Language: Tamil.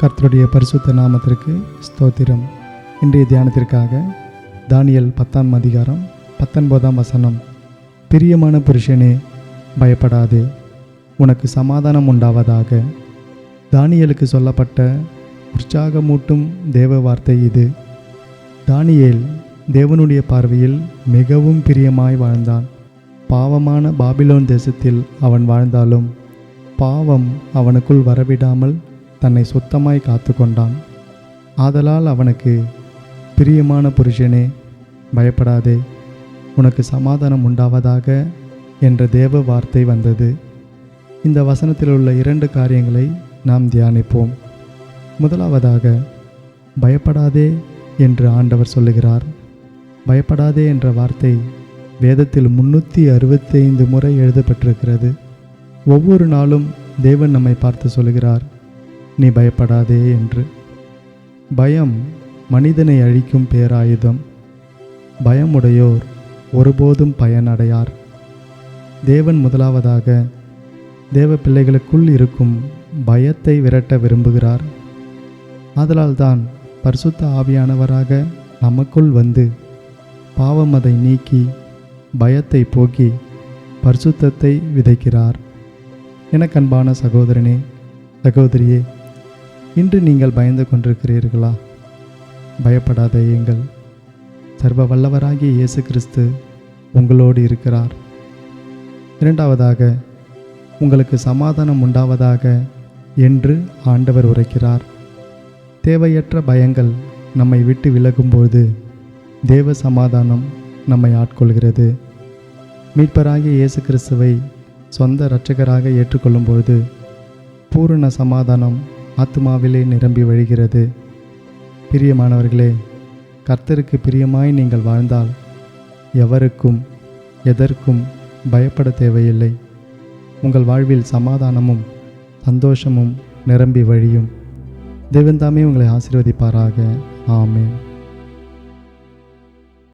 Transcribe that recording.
கர்த்தருடைய பரிசுத்த நாமத்திற்கு ஸ்தோத்திரம். இன்றைய தியானத்திற்காக தானியல் பத்தாம் அதிகாரம் பத்தொன்பதாம் வசனம். பிரியமான புருஷனே பயப்படாதே. உனக்கு சமாதானம் உண்டாவதாக. தானியலுக்கு சொல்லப்பட்ட உற்சாகமூட்டும் தேவ வார்த்தை இது. தானியேல் தேவனுடைய பார்வையில் மிகவும் பிரியமாய் வாழ்ந்தான். பாவமான பாபிலோன் தேசத்தில் அவன் வாழ்ந்தாலும் பாவம் அவனுக்குள் வரவிடாமல் தன்னை சுத்தமாய் காத்து கொண்டான் ஆதலால் அவனுக்கு பிரியமான புருஷனே பயப்படாதே. உனக்கு சமாதானம் உண்டாவதாக என்ற தேவ வார்த்தை வந்தது. இந்த வசனத்தில் உள்ள இரண்டு காரியங்களை நாம் தியானிப்போம். முதலாவதாக பயப்படாதே என்று ஆண்டவர் சொல்லுகிறார். பயப்படாதே என்ற வார்த்தை வேதத்தில் முன்னூற்றி அறுபத்தைந்து முறை எழுதப்பட்டிருக்கிறது. ஒவ்வொரு நாளும் தேவன் நம்மை பார்த்து சொல்கிறார் நீ பயப்படாதே என்று. பயம் மனிதனை அழிக்கும் பேராயுதம். பயமுடையோர் ஒருபோதும் பயனடையார். தேவன் முதலாவதாக தேவ பிள்ளைகளுக்குள் இருக்கும் பயத்தை விரட்ட விரும்புகிறார். ஆதலால்தான் பரிசுத்த ஆவியானவராக நமக்குள் வந்து பாவம் அதை நீக்கி பயத்தை போக்கி பரிசுத்தத்தை விதைக்கிறார். எனக்கன்பான சகோதரனே சகோதரியே இன்று நீங்கள் பயந்து கொண்டிருக்கிறீர்களா? பயப்படாதேயுங்கள் சர்வ வல்லவராகிய இயேசு கிறிஸ்து உங்களோடு இருக்கிறார். இரண்டாவதாக உங்களுக்கு சமாதானம் உண்டாவதாக என்று ஆண்டவர் உரைக்கிறார். தேவையற்ற பயங்கள் நம்மை விட்டு விலகும்போது தேவ சமாதானம் நம்மை ஆட்கொள்கிறது. மீட்பராகிய இயேசு கிறிஸ்துவை சொந்த இரட்சகராக ஏற்றுக்கொள்ளும்போது பூரண சமாதானம் ஆத்மாவிலே நிரம்பி வழிகிறது. பிரியமானவர்களே கர்த்தருக்கு பிரியமாய் நீங்கள் வாழ்ந்தால் எவருக்கும் எதற்கும் பயப்பட தேவையில்லை. உங்கள் வாழ்வில் சமாதானமும் சந்தோஷமும் நிரம்பி வழியும். தெய்வந்தாமே உங்களை ஆசீர்வதிப்பாராக. ஆமேன்.